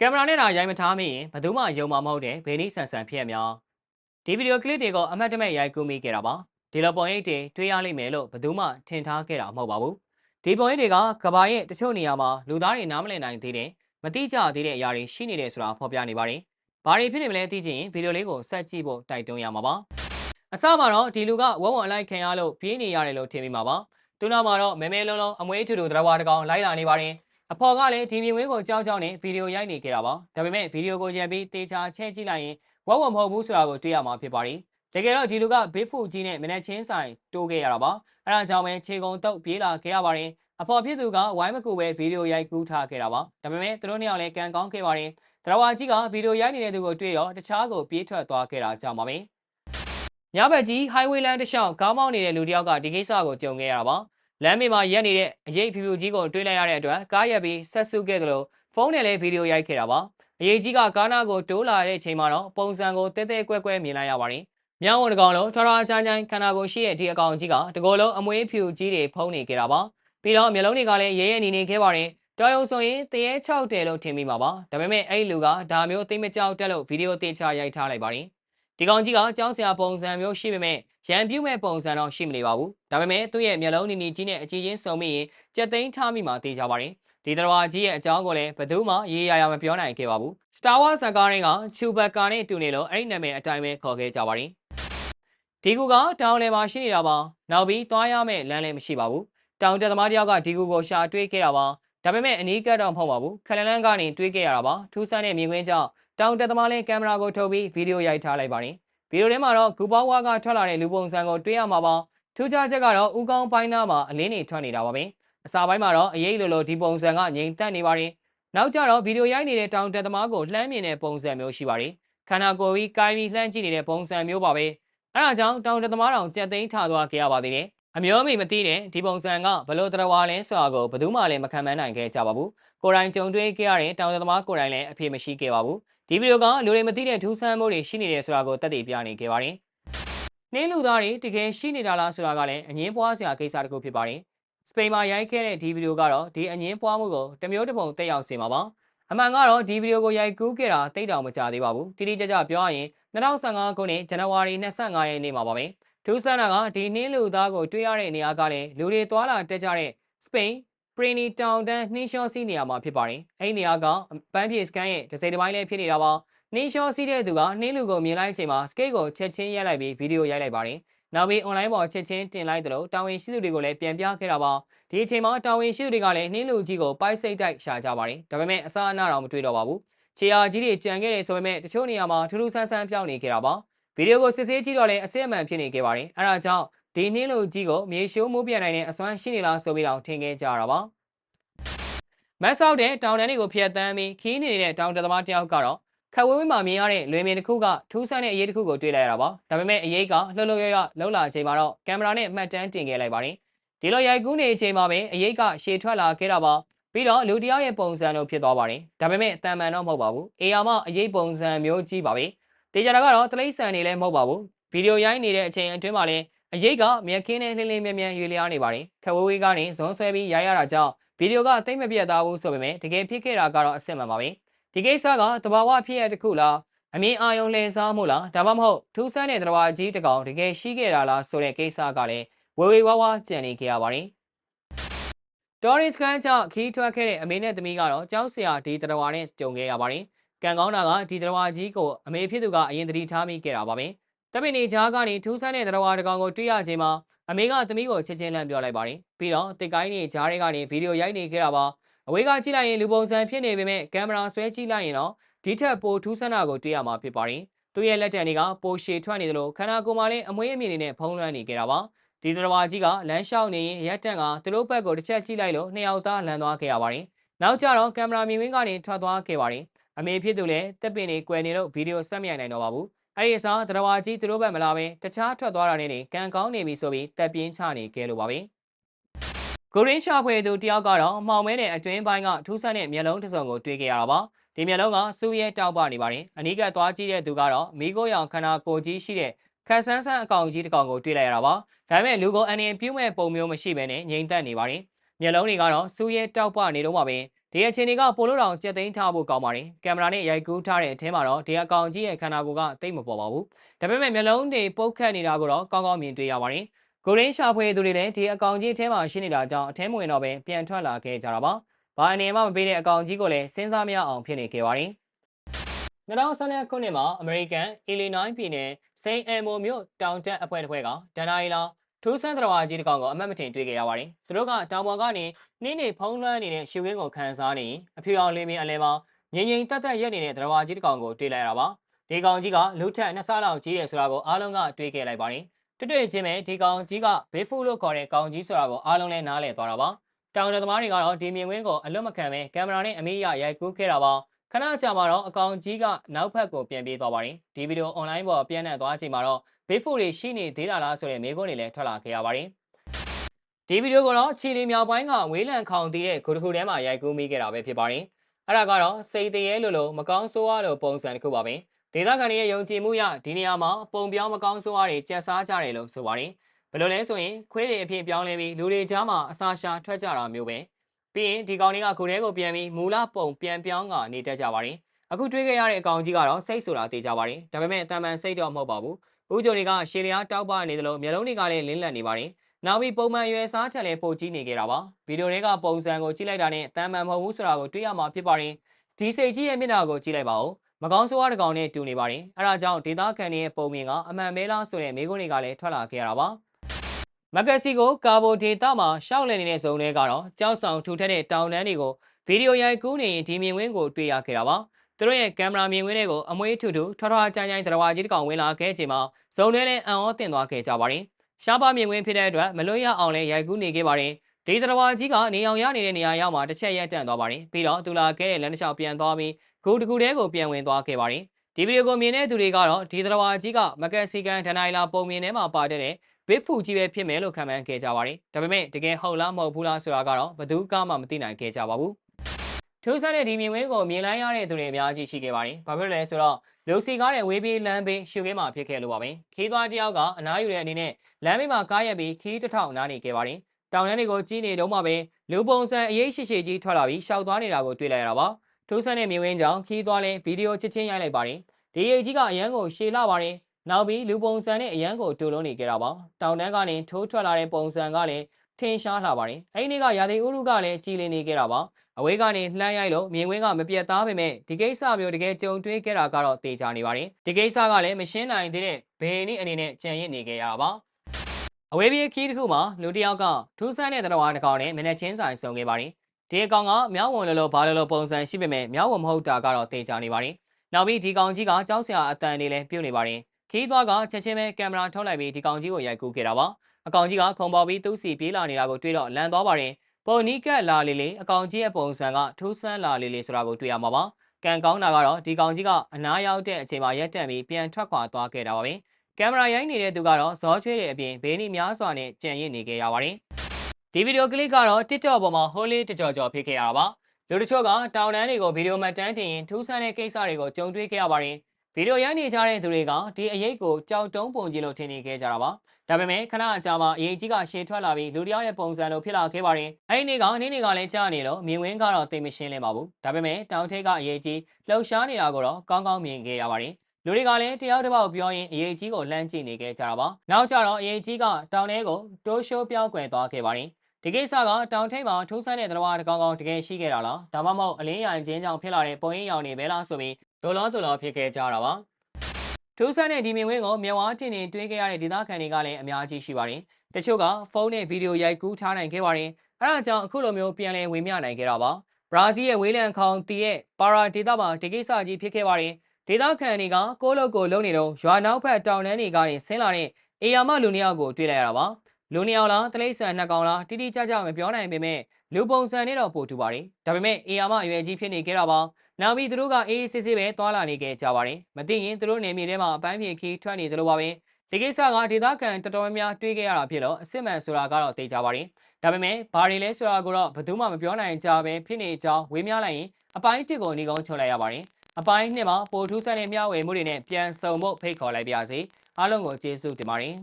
ကင်မရာနဲ့တော့ရိုက်မထားမိရင်ဘယ်သူမှယုံမှာမဟုတ်တဲ့ဘေနီဆန်ဆန်ဖြစ်ရများဒီဗီဒီယိုကလစ်တွေကိုအမတ်တမဲ့ရိုက်ကူးမိခဲ့တာပါဒီလိုပုံရိပ်တွေတွေ့ရလိမ့်မယ်လို့ဘယ်သူမှထင်ထားခဲ့တာမဟုတ်ပါဘူးဒီပုံရိပ်တွေကကဘာရဲ့တချို့နေရာမှာလူသားတွေနားမလည်နိုင်သေးတဲ့မတိကျသေးတဲ့အရာတွေရှိနေတယ်ဆိုတာဖော်ပြနေပါတယ်ဘာတွေဖြစ်နေမလဲသိချင်ရင်ဗီဒီယိုလေးကိုဆက်ကြည့်ဖို့တိုက်တွန်းရမှာပါအစမှာတော့ဒီလူကဝဝအလိုက်ခံရလို့ပြေးနေရတယ်လို့ထင်မိမှာပါသူနောက်မှာတော့မဲမဲလုံးလုံးအမွေးထူထူသရဝါတကောင်လိုက်လာနေပါတယ် အဖော်ကလည်းဒီမြင်ကွင်းကိုကြောက်ကြောက်နဲ့ဗီဒီယိုရိုက်နေခဲ့တာပါဒါပေမဲ့ဗီဒီယိုကိုကြည့်ပြီးတေချာချဲ့ကြည့်လိုက်ရင်ဝဝမဟုတ်ဘူးဆိုတာကိုတွေ့ရမှာဖြစ်ပါတယ်တကယ်တော့ဒီလူကဘေးဖူကြီးနဲ့မနက်ချင်းဆိုင်တိုးခဲ့ရတာပါအဲဒါကြောင့်ပဲခြေကုံတုပ်ပြေးလာခဲ့ရပါတယ်အဖော်ဖြစ်သူကဝိုင်းမကူပဲဗီဒီယိုရိုက်ကူးထားခဲ့တာပါဒါပေမဲ့သူတို့နှစ်ယောက်လည်းကန်ကောင်းခဲ့ပါတယ်တရဝါကြီးကဗီဒီယိုရိုက်နေတဲ့သူကိုတွေ့တော့တခြားကိုပြေးထွက်သွားခဲ့တာကြောင့်ပါပဲညဘက်ကြီး highway land တစ်လျှောက်ကားမောင်းနေတဲ့လူတစ်ယောက်ကဒီကိစ္စကိုကြုံခဲ့ရတာပါ လမ်းမေမှာရက်နေတဲ့အရေးဖြူဖြူကြီးကိုတွေ့လိုက်ရတဲ့အတွက်ကားရက်ပြီးဆက်စုခဲ့သလိုဖုန်းနဲ့လည်းဗီဒီယိုရိုက်ခဲ့တာပါအရေးကြီးကကားနာကိုတိုးလာတဲ့အချိန်မှာတော့ပုံစံကိုတဲတဲကွဲကွဲမြင်လိုက်ရပါတယ်မြောင်းဝန်တကောင်လုံးထွာထွာချမ်းချမ်းခန္ဓာကိုယ်ရှိတဲ့ဒီအကောင်ကြီးကတကောလုံးအမွေးဖြူကြီးတွေဖုံးနေခဲ့တာပါပြီးတော့မျက်လုံးတွေကလည်းရဲရဲနေနေခဲ့ပါတယ်တော်ရုံဆိုရင်တရေ6တယ်လို့ထင်မိမှာပါဒါပေမဲ့အဲ့လူကဒါမျိုးသိမကြောက်တက်လို့ဗီဒီယိုတင်ချရိုက်ထားလိုက်ပါတယ် ဒီကောင်ကြီးကကြောင်းစရာပုံစံမျိုးရှိပေမဲ့ရန်ပြုတ်မဲ့ပုံစံတော့ရှိမနေပါဘူးဒါပေမဲ့သူ့ရဲ့မျက်လုံးနီနီကြီးနဲ့အကြည့်ချင်းစုံမိရင်ကြက်သိန်းထားမိမှာသိကြပါတယ်ဒီတော်ကြီးရဲ့အကြောင်းကိုလည်းဘယ်သူမှရေးရရမပြောနိုင်ခဲ့ပါဘူး Star Wars ဇာတ်ကားတွေကချူဘက်ကာနဲ့တူနေလို့အဲ့ဒီနာမည်အတိုင်းပဲခေါ်ခဲ့ကြပါတယ်ဒီကူကတောင်လယ်မှာရှိနေတာပါနောက်ပြီးသွားရမယ့်လမ်းလည်းမရှိပါဘူးတောင်တက်သမားတယောက်ကဒီကူကိုရှာတွေးခဲ့တာပါဒါပေမဲ့အနီးကပ်တော့မဟုတ်ပါဘူးခလန်လန်းကနေတွေးခဲ့ရတာပါထူးဆန်းတဲ့မြင်ကွင်းကြောင့် တောင်တက်သမားလည်းကင်မရာကိုထုတ်ပြီးဗီဒီယိုရိုက်ထားလိုက်ပါတယ်ဗီဒီယိုထဲမှာတော့ဂူပေါဝါကထွက်လာတဲ့လူပုံစံကိုတွေ့ရမှာပါထူးခြားချက်ကတော့ဥကောင်းပိုင်းသားမှာအလင်းတွေထွက်နေတာပါပဲအစာပိုင်းမှာတော့အရေးလိုလိုဒီပုံစံကငြိမ်သက်နေပါတယ်နောက်ကျတော့ဗီဒီယိုရိုက်နေတဲ့တောင်တက်သမားကိုလှမ်းမြင်တဲ့ပုံစံမျိုးရှိပါတယ်ခန္ဓာကိုယ်ကြီးကိုင်းပြီးလှမ်းကြည့်နေတဲ့ပုံစံမျိုးပါပဲအဲဒါကြောင့်တောင်တက်သမားတော်ကြက်သိန်းထသွားခဲ့ရပါသေးတယ်အမျိုးအမိမသိတဲ့ဒီပုံစံကဘလို့တော်ဝါလဲဆိုတာကိုဘယ်သူမှလည်းမခံမနိုင်ခဲ့ကြပါဘူးကိုရိုင်းကြုံတွေ့ခဲ့ရတဲ့တောင်တက်သမားကိုရိုင်းလည်းအဖေမရှိခဲ့ပါဘူး ဒီဗီဒီယိုကလူတွေမသိတဲ့ထူးဆန်းမှုတွေရှိနေတယ်ဆိုတာကိုတက်တည်ပြနေခဲ့ပါတယ်။နှင်းလူသားတွေတကယ်ရှိနေတာလားဆိုတာကလည်းအငင်းပွားစရာကိစ္စတစ်ခုဖြစ်ပါတယ်။စပိန်မှာရိုက်ခဲ့တဲ့ဒီဗီဒီယိုကတော့ဒီအငင်းပွားမှုကိုတမျိုးတစ်ပုံတက်ရောက်စေမှာပါ။အမှန်ကတော့ဒီဗီဒီယိုကိုရိုက်ကူးခဲ့တာတိတ်တောင်မကြသေးပါဘူး။တိတိကျကျပြောရရင်2015ခုနှစ်ဇန်နဝါရီ25ရက်နေ့မှာပါပဲ။ထူးဆန်းတာကဒီနှင်းလူသားကိုတွေ့ရတဲ့နေရာကလည်းလူတွေသွာလာတက်ကြတဲ့စပိန် ပရီနီတောင်တန်းနှင်းလျှောစီးနေရာမှာဖြစ်ပါတယ်။အဲဒီနေရာကပန်းပြေစကန်ရဲ့တစ်စိတ်တစ်ပိုင်းလေးဖြစ်နေတာပါ။နှင်းလျှောစီးတဲ့သူကနှင်းလူကိုမြင်လိုက်ချိန်မှာစကိတ်ကိုချက်ချင်းရိုက်လိုက်ပြီးဗီဒီယိုရိုက်လိုက်ပါတယ်။နောက်ပြီး online ပေါ်ချက်ချင်းတင်လိုက်တယ်လို့တာဝန်ရှိသူတွေကိုလည်းပြန်ပြခဲ့တာပါ။ဒီအချိန်မှာတာဝန်ရှိသူတွေကလည်းနှင်းလူကြီးကိုပိုက်စိတ်တိုက်ရှာကြပါတယ်။ဒါပေမဲ့အစားအနာတော့မတွေ့တော့ပါဘူး။ခြေအားကြီးတွေကြံခဲ့တယ်ဆိုပေမဲ့တချို့နေရာမှာထူးထူးဆန်းဆန်းပြောင်းနေခဲ့တာပါ။ဗီဒီယိုကိုစစ်ဆေးကြည့်တော့လည်းအစစ်အမှန်ဖြစ်နေခဲ့ပါတယ်။အဲဒါကြောင့် ဒီနှင်းလူကြီးကိုမြေရှိုးမိုးပြန်နိုင်တဲ့အစွမ်းရှိနေလားဆိုပြီးတော့ထင်ခဲ့ကြတာပါ။မတ်ဆောက်တဲ့တောင်တန်းတွေကိုဖျက်ဆီးပြီးခီးနေတဲ့တောင်တသမားတယောက်ကတော့ခက်ဝဲဝဲမှာမြင်ရတဲ့လွင်မြင်တစ်ခုကထူးဆန်းတဲ့အရေးတစ်ခုကိုတွေ့လိုက်ရတာပါဒါပေမဲ့အရေးကလှုပ်လှုပ်ရရလှုပ်လာချိန်မှာတော့ကင်မရာနဲ့မှတ်တမ်းတင်ခဲ့လိုက်ပါတယ်ဒီလိုရိုက်ကူးနေချိန်မှာပဲအရေးကရှေ့ထွက်လာခဲ့တာပါပြီးတော့လူတယောက်ရဲ့ပုံစံလိုဖြစ်သွားပါတယ်ဒါပေမဲ့တန်မှန်တော့မဟုတ်ပါဘူးအေယာမအရေးပုံစံမျိုးကြီးပါပဲတေချာတာကတော့တလိမ့်ဆန်နေလည်းမဟုတ်ပါဘူးဗီဒီယိုရိုက်နေတဲ့အချိန်အတွင်းမှာလည်း အရေးကမြက်ခင်းနဲ့လှင်းလှင်းမြန်မြန်ရွေလျားနေပါတယ်ခက်ဝဲဝဲကနေဇွန်ဆွဲပြီးရိုက်ရတာကြောင့်ဗီဒီယိုကသိမ့်မပြတ်သားဘူးဆိုပေမဲ့တကယ်ဖြစ်ခဲ့တာကတော့အစစ်မှန်ပါပဲဒီကိစ္စကတဘာဝဖြစ်ရတဲ့ခုလားအမြင်အာရုံလှည့်စားမှုလားဒါမှမဟုတ်ထူးဆန်းတဲ့တဘာဝကြီးတကောင်တကယ်ရှိခဲ့တာလားဆိုတဲ့ကိစ္စကလည်းဝေဝေဝါးဝါကြံနေခဲ့ရပါတယ်တော်ရီစကန်ကြောင့်ခီးထွက်ခဲ့တဲ့အမေနဲ့သမီးကတော့ကြောက်စရာဒီတရဝါနဲ့ကြုံခဲ့ရပါတယ်။ကံကောင်းတာကဒီတရဝါကြီးကိုအမေဖြစ်သူကအရင်တတိထားမိခဲ့တာပါပဲ။ တပင်နေကြားကနေထူးဆန်းတဲ့တရဝါတကောင်ကိုတွေ့ရချိန်မှာအမေကသမီးကိုချစ်ချင်းလန့်ပြောလိုက်ပါတယ်ပြီးတော့တစ်ကိုင်းနေဂျားတွေကနေဗီဒီယိုရိုက်နေခဲ့တာပါအဝေးကကြည့်လိုက်ရင်လူပုံစံဖြစ်နေပေမဲ့ကင်မရာဆွဲကြည့်လိုက်ရင်တော့ဒီထက်ပိုထူးဆန်းတာကိုတွေ့ရမှာဖြစ်ပါတယ်သူရဲ့လက်တံတွေကပိုရှည်ထွက်နေသလိုခန္ဓာကိုယ်မှာလည်းအမွေးအမြင်တွေနဲ့ဖုံးလွှမ်းနေခဲ့တာပါဒီတော်ဝါကြီးကလမ်းလျှောက်နေရင်ရက်တန့်ကသူတို့ဘက်ကိုတစ်ချက်ကြည့်လိုက်လို့နှစ်ယောက်သားလန်သွားခဲ့ရပါတယ်နောက်ကျတော့ကင်မရာမြင်ကွင်းကနေထွက်သွားခဲ့ပါတယ်အမေဖြစ်သူလည်းတက်ပင်တွေကွယ်နေလို့ဗီဒီယိုဆက်မရိုက်နိုင်တော့ပါဘူး အဲ့ဒီအစားတရဝါကြီးသူတို့ဘက်မလာပဲတခြားထွက်သွားတာနဲ့ကန်ကောင်းနေပြီဆိုပြီးတက်ပြင်းချနေခဲ့လို့ပါပဲကိုရင်းရှာဖွေသူတယောက်ကတော့အမှောင်မဲနဲ့အတွင်းပိုင်းကထူးဆန်းတဲ့မျက်လုံးတစ်စုံကိုတွေ့ခဲ့ရတာပါဒီမျက်လုံးကစူးရဲတောက်ပနေပါတယ်အနီးကပ်သွားကြည့်တဲ့သူကတော့မိခိုးရောင်ခန္ဓာကိုယ်ကြီးရှိတဲ့ခက်ဆန်းဆန်းအကောင်ကြီးတစ်ကောင်ကိုတွေ့လိုက်ရတာပါဒါပေမဲ့လူကိုအနေပြုံးမဲ့ပုံမျိုးမရှိဘဲနဲ့ငြိမ်သက်နေပါတယ်မျက်လုံးတွေကတော့စူးရဲတောက်ပနေတော့မှပဲ ဒီအခြေအနေကပိုလို့တောင်ကြက်သိမ်းထားဖို့ကောင်းပါတယ်ကင်မရာနဲ့ရိုက်ကူးထားတဲ့အထဲမှာတော့ဒီအကောင်ကြီးရဲ့ခန္ဓာကိုယ်ကတိတ်မပေါ်ပါဘူးဒါပေမဲ့မျက်လုံးတွေပုတ်ခတ်နေတာကိုတော့ကောင်းကောင်းမြင်တွေ့ရပါတယ်ကိုရင်းရှာဖွေသူတွေလည်းဒီအကောင်ကြီးအထဲမှာရှိနေတာကြောင့်အထဲမဝင်တော့ပဲပြန်ထွက်လာခဲ့ကြတာပါဘာအနေမှမပေးတဲ့အကောင်ကြီးကိုလည်းစဉ်းစားမရအောင်ဖြစ်နေခဲ့ပါတယ်2012ခုနှစ်မှာအမေရိကန်အီလီနိုင်းပြည်နယ်စိန်အယ်မိုမြို့တောင်တက်အဖွဲ့တစ်ဖွဲ့ကဒန်နာရီလာ ထိုးဆန်းတော်ကြီးတစ်ကောင်ကိုအမတ်မတင်တွေ့ခဲ့ရပါတယ်။သူတို့ကတောင်ပေါ်ကနေနှင်းနေဖုံးလွှမ်းနေတဲ့ရှုခင်းကိုခန်းစားနေအဖြူအောင်လေးမင်းအလဲမှာငင်ငင်တက်တက်ရက်နေတဲ့တော်ကြီးတစ်ကောင်ကိုတွေ့လိုက်ရတာပါ။ဒီကောင်ကြီးကလူထက်နှစ်ဆလောက်ကြီးတယ်ဆိုတာကိုအားလုံးကတွေးခဲ့လိုက်ပါတယ်။တွေ့တွေ့ချင်းပဲဒီကောင်ကြီးကဘေးဖူလို့ခေါ်တဲ့ကောင်ကြီးဆိုတာကိုအားလုံးလည်းနားလည်သွားတာပါ။တောင်တသမားတွေကတော့ဒီမြင်ကွင်းကိုအလွတ်မခံပဲကင်မရာနဲ့အမေးရရိုက်ကူးခဲ့တာပါ။ ခဏကြာမှတော့အကောင်ကြီးကနောက်ဖက်ကိုပြန်ပြေးသွားပါတယ်ဒီဗီဒီယိုအွန်လိုင်းပေါ်ပြန်နှံ့သွားချိန်မှာတော့ဘေးဖို့တွေရှိနေသေးတာလားဆိုတဲ့မေးခွန်းတွေလည်းထွက်လာခဲ့ရပါတယ်ဒီဗီဒီယိုကတော့ချီလီမြောက်ပိုင်းကဝေးလံခေါင်တည်တဲ့ဂုတခုထဲမှာရိုက်ကူးမိခဲ့တာပဲဖြစ်ပါတယ်အဲ့ဒါကတော့စိတ်တရေလိုလိုမကောင်းဆိုးရလိုပုံစံတစ်ခုပါပဲဒေသခံတွေရဲ့ယုံကြည်မှုရဒီနေရာမှာပုံပြောင်းမကောင်းဆိုးရတွေကျက်စားကြတယ်လို့ဆိုပါတယ်ဘယ်လိုလဲဆိုရင်ခွေးတွေအဖြစ်ပြောင်းလဲပြီးလူတွေကြားမှာအစာရှာထွက်ကြတာမျိုးပဲ ပြီးရင်ဒီကောင်တွေကခုထဲကိုပြန်ပြီးမူလပုံပြန်ပြောင်းကနေတတ်ကြပါတယ်အခုတွေးခဲ့ရတဲ့အကောင်ကြီးကတော့စိတ်ဆိုတာသိကြပါတယ်ဒါပေမဲ့တမန်စိတ်တော့မဟုတ်ပါဘူးဦးကျော်တွေကရှေလျားတောက်ပနေတယ်လို့မျိုးလုံးတွေကလည်းလင်းလက်နေပါတယ်နောက်ပြီးပုံမှန်ရွယ်စားထက်လည်းပိုကြီးနေကြတာပါဗီဒီယိုတွေကပုံစံကိုကြည့်လိုက်တာနဲ့တန်မှန်မဟုတ်ဘူးဆိုတာကိုတွေ့ရမှာဖြစ်ပါတယ်ဒီစိတ်ကြီးရဲ့မျက်နှာကိုကြည့်လိုက်ပါဦးမကောင်းဆိုးရတဲ့ကောင်နဲ့တူနေပါတယ်အဲဒါကြောင့်ဒေတာခန်ရဲ့ပုံမြင်ကအမှန်မဲလားဆိုတဲ့မိကုန်းတွေကလည်းထွက်လာခဲ့ရတာပါ မဂက်ဆီကိုကာဘိုဒေတာမှာရှောက်လည်နေတဲ့ဇုံတွေကတော့ကြောက်ဆောင်ထူထပ်တဲ့တောင်တန်းတွေကိုဗီဒီယိုရိုက်ကူးနေရင်ဒီမြင်ကွင်းကိုတွေ့ရခဲ့တာပါသူတို့ရဲ့ကင်မရာမြင်ကွင်းတွေကိုအမွေးထူထူထွားထွားကြိုင်းကြိုင်းတရဝါကြီးတစ်ကောင်ဝင်လာခဲ့ချိန်မှာဇုံထဲနဲ့အံ့ဩတင်သွားခဲ့ကြပါတယ်။ရှားပါမြင်ကွင်းဖြစ်တဲ့အတွက်မလွတ်ရအောင်လည်းရိုက်ကူးနေခဲ့ပါတယ်။ဒီတရဝါကြီးကနေအောင်ရနေတဲ့နေရာရောက်မှာတစ်ချက်ရက်တန့်သွားပါတယ်။ပြီးတော့သူလာခဲ့တဲ့လမ်းတစ်လျှောက်ပြန်သွားပြီးဂိုးတစ်ခုတည်းကိုပြန်ဝင်သွားခဲ့ပါတယ်။ဒီဗီဒီယိုကိုမြင်တဲ့သူတွေကတော့ဒီတရဝါကြီးကမကက်ဆီကန်ဒနိုင်လာပုံမြင်ထဲမှာပါတဲ့ ဘစ်ဖူကြီးပဲဖြစ်မယ်လို့ခံမှန်းခဲ့ကြပါတယ်။ဒါပေမဲ့တကယ်ဟုတ်လားမဟုတ်ဘူးလားဆိုတာကတော့ဘယ်သူမှမသိနိုင်ခဲ့ကြပါဘူး။ထူးဆန်းတဲ့ဒီမြင်ကွင်းကိုမြင်လိုက်ရတဲ့သူတွေအများကြီးရှိခဲ့ပါတယ်။ဘာဖြစ်လဲဆိုတော့လူစီကားတဲ့ဝေးပြေးလမ်းဘေးရှုခင်းမှာဖြစ်ခဲ့လို့ပါပဲ။ခီးသွားတယောက်ကအနားယူတဲ့အနေနဲ့လမ်းဘေးမှာကားရက်ပြီးခီးတစ်ထောင်နားနေခဲ့ပါတယ်။တောင်တန်းတွေကိုကြီးနေတော့မှပဲလူပုံစံအရေးရှိရှိကြီးထွက်လာပြီးရှောက်သွားနေတာကိုတွေ့လိုက်ရတာပါ။ထူးဆန်းတဲ့မြင်ကွင်းကြောင့်ခီးသွားလဲဗီဒီယိုချစ်ချင်းရိုက်လိုက်ပါတယ်။ဒီရိတ်ကြီးကအရန်ကိုရှည်လာပါတယ်။ နောက်ပြီးလူပုံစံနဲ့အရန်ကိုတူလုံးနေကြတာပါ။တောင်တန်းကနေထိုးထွက်လာတဲ့ပုံစံကလည်းထင်ရှားလာပါတယ်။အဲဒီနေ့ကရာသီဥတုကလည်းကြည်လင်နေကြတာပါ။အဝေးကနေလှမ်းရိုက်လို့မြင်ကွင်းကမပြတ်သားပေမဲ့ဒီကိစ္စမျိုးတကယ်ကြုံတွေ့ခဲ့တာကတော့တေချာနေပါတယ်ဒီကိစ္စကလည်းမရှင်းနိုင်သေးတဲ့ဘယ်နည်းအနေနဲ့ကြံရစ်နေခဲ့ရတာပါအဝေးပြေးခီးတစ်ခုမှာလူတစ်ယောက်ကထူးဆန်းတဲ့တရဝါတစ်ကောင်နဲ့မနေ့ချင်းဆိုင်ဆုံခဲ့ပါတယ်ဒီအကောင်ကမြောက်ဝင်လောလောဘာလောလောပုံစံရှိပေမဲ့မြောက်ဝင်မဟုတ်တာကတော့တေချာနေပါတယ်နောက်ပြီးဒီကောင်ကြီးကကြောက်စရာအတန်လေးလည်းပြုတ်နေပါတယ် ခီးသွားကချက်ချင်းပဲကင်မရာထုတ်လိုက်ပြီးဒီကောင်ကြီးကိုရိုက်ကူးခဲ့တာပါအကောင်ကြီးကခုံပေါ်ပြီးသူ့စီပြေးလာနေတာကိုတွေ့တော့လန်သွားပါတယ်ပုံနီးကက်လာလေးလေးအကောင်ကြီးရဲ့ပုံစံကထူးဆန်းလာလေးလေးဆိုတာကိုတွေ့ရမှာပါကံကောင်းတာကတော့ဒီကောင်ကြီးကအနားရောက်တဲ့အချိန်မှာရက်တက်ပြီးပြန်ထွက်ခွာသွားခဲ့တာပါပဲကင်မရာရိုက်နေတဲ့သူကတော့ဇောချွေးတဲ့အပြင်ဘေးနီများစွာနဲ့ကြံရစ်နေခဲ့ရပါတယ်ဒီဗီဒီယိုကလစ်ကတော့ TikTok ပေါ်မှာဟိုးလေးတကြော်ကြော်ဖြစ်ခဲ့ရတာပါလူတချို့ကတောင်တန်းတွေကိုဗီဒီယိုမှတ်တမ်းတင်ရင်ထူးဆန်းတဲ့ကိစ္စတွေကိုကြုံတွေ့ခဲ့ရပါတယ် ဗီဒီယိုရိုက်နေကြတဲ့သူတွေကဒီအရေးကိုကြောက်တုံးပုံကြီးလို့ထင်နေခဲ့ကြတာပါဒါပေမဲ့ခဏအကြာမှာအရေးကြီးကရှေ့ထွက်လာပြီးလူတယောက်ရဲ့ပုံစံလိုဖြစ်လာခဲ့ပါတယ်အဲ့ဒီနေ့ကနေ့နေ့ကလည်းကြားနေလို့မြင်ဝင်းကတော့သိမရှင်းလင်းပါဘူးဒါပေမဲ့တောင်ထိပ်ကအရေးကြီးလှုပ်ရှားနေတာကိုတော့ကောင်းကောင်းမြင်ခဲ့ရပါတယ်လူတွေကလည်းတယောက်တစ်ပေါက်ပြောရင်အရေးကြီးကိုလှမ်းကြည့်နေခဲ့ကြတာပါနောက်ကျတော့အရေးကြီးကတောင်ထဲကိုတိုးရှိုးပြောင်းကွယ်သွားခဲ့ပါတယ်ဒီကိစ္စကတောင်ထိပ်မှာထိုးဆန်းတဲ့တရားတကောင်ကောင်တကယ်ရှိခဲ့တာလားဒါမှမဟုတ်အလင်းရိုင်ချင်းကြောင့်ဖြစ်လာတဲ့ပုံရင်ရောင်တွေပဲလားဆိုပြီး ဒိုလောဒိုလောဖြစ်ခဲ့ကြတာပါထူးဆန်းတဲ့ဒီမြင်ကွင်းကိုမြဝါတင်တင်တွေးခဲ့ရတဲ့ဒေသခံတွေကလည်းအများကြီးရှိပါတယ်။တချို့ကဖုန်းနဲ့ဗီဒီယိုရိုက်ကူးထားနိုင်ခဲ့ပါတယ်။အဲဒါကြောင့်အခုလိုမျိုးပြန်လည်ဝေမျှနိုင်ခဲ့တာပါ။ဘရာဇီးရဲ့ဝေးလံခေါင်တီရဲ့ပါရာဒေသမှာဒီကိစ္စကြီးဖြစ်ခဲ့ပါတယ်။ဒေသခံတွေကကိုလုတ်ကိုလုံနေတော့ရွာနောက်ဖက်တောင်တန်းတွေကနေဆင်းလာတဲ့အေယာမလူနှစ်ယောက်ကိုတွေ့လိုက်ရတာပါ။လူနှစ်ယောက်လားတလိษံနှစ်ကောင်လားတိတိကျကျမပြောနိုင်ပေမဲ့လူပုံစံနဲ့တော့ပို့တူပါတယ်။ဒါပေမဲ့အေယာမအရွယ်ကြီးဖြစ်နေခဲ့တာပါ။ နောက်ပြီးသူတို့ကအေးအေးဆေးဆေးပဲသွာလာနေခဲ့ကြပါတယ်မသိရင်သူတို့နေမြေထဲမှာအပန်းဖြေခီးထွက်နေသလိုပါပဲဒီကိစ္စကဒေသခံတော်တော်များများတွေးခဲ့ရတာဖြစ်လို့အစ်စ်မှန်ဆိုတာကတော့သိကြပါတယ်ဒါပေမဲ့ဘာတွေလဲဆိုတာကိုတော့ဘယ်သူမှမပြောနိုင်ကြပဲဖြစ်နေကြောင်းဝေးများလိုက်ရင်အပိုင်းတစ်ကိုနေကောင်းချုပ်လိုက်ရပါတယ်အပိုင်းနှစ်မှာပိုထူးဆန်းတဲ့မျှဝေမှုတွေနဲ့ပြန်ဆုံဖို့ဖိတ်ခေါ်လိုက်ပါရစေအားလုံးကိုကျေးဇူးတင်ပါတယ်